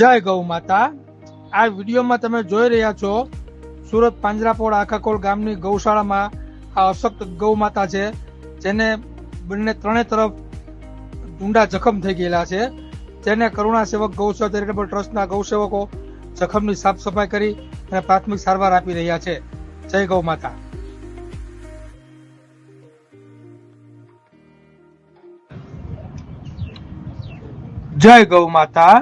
જય ગૌ માતા. આ વિડીયોમાં તમે જોઈ રહ્યા છો સુરત પાંજરાપોળ આખાકોલ ગામની ગૌશાળામાં આ અશક્ત ગૌ માતા છે, જેને બંને ત્રણે તરફ ઊંડા જખમ થઈ ગયેલા છે. જેને કરુણા સેવક ગૌસેવા ચેરિટેબલ ટ્રસ્ટના ગૌસેવકો જખમની સાફ સફાઈ કરી અને પ્રાથમિક સારવાર આપી રહ્યા છે. જય ગૌ માતા. જય ગૌ માતા.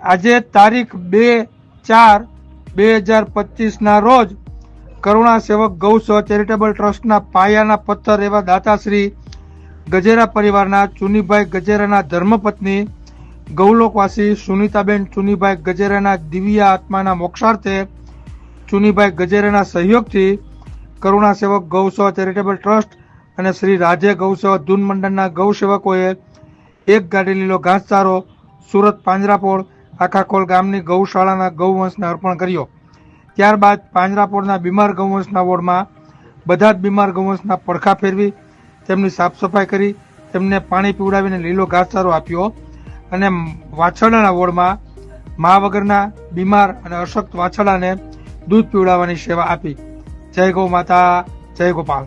આજે તારીખ બે ચાર બે હજાર પચીસના રોજ કરુણા સેવક ગૌસેવા ચેરિટેબલ ટ્રસ્ટના પાયાના પથ્થર એવા દાતાશ્રી ગજેરા પરિવારના ચુનીભાઈ ગજેરાના ધર્મપત્ની, ગૌલોકવાસી સુનીતાબેન ચુનીભાઈ ગજેરાના દિવ્ય આત્માના મોક્ષાર્થે ચુનીભાઈ ગજેરાના સહયોગથી કરુણા સેવક ગૌસેવા ચેરિટેબલ ટ્રસ્ટ અને શ્રી રાજે ગૌસેવા ધૂન મંડળના ગૌસેવકોએ એક ગાડી લીલો ઘાસચારો સુરત પાંજરાપોળ આખાખોલ ગામની ગૌશાળાના ગૌવંશને અર્પણ કર્યો. ત્યારબાદ પાંજરાપોળના બીમાર ગૌવંશના વોર્ડમાં બધા જ બીમાર ગૌવંશના પડખા ફેરવી તેમની સાફ સફાઈ કરી, તેમને પાણી પીવડાવીને લીલો ઘાસચારો આપ્યો અને વાછરડાના વોર્ડમાં મા વગરના બીમાર અને અશક્ત વાછરડાને દૂધ પીવડાવવાની સેવા આપી. જય ગૌ માતા, જય ગોપાલ.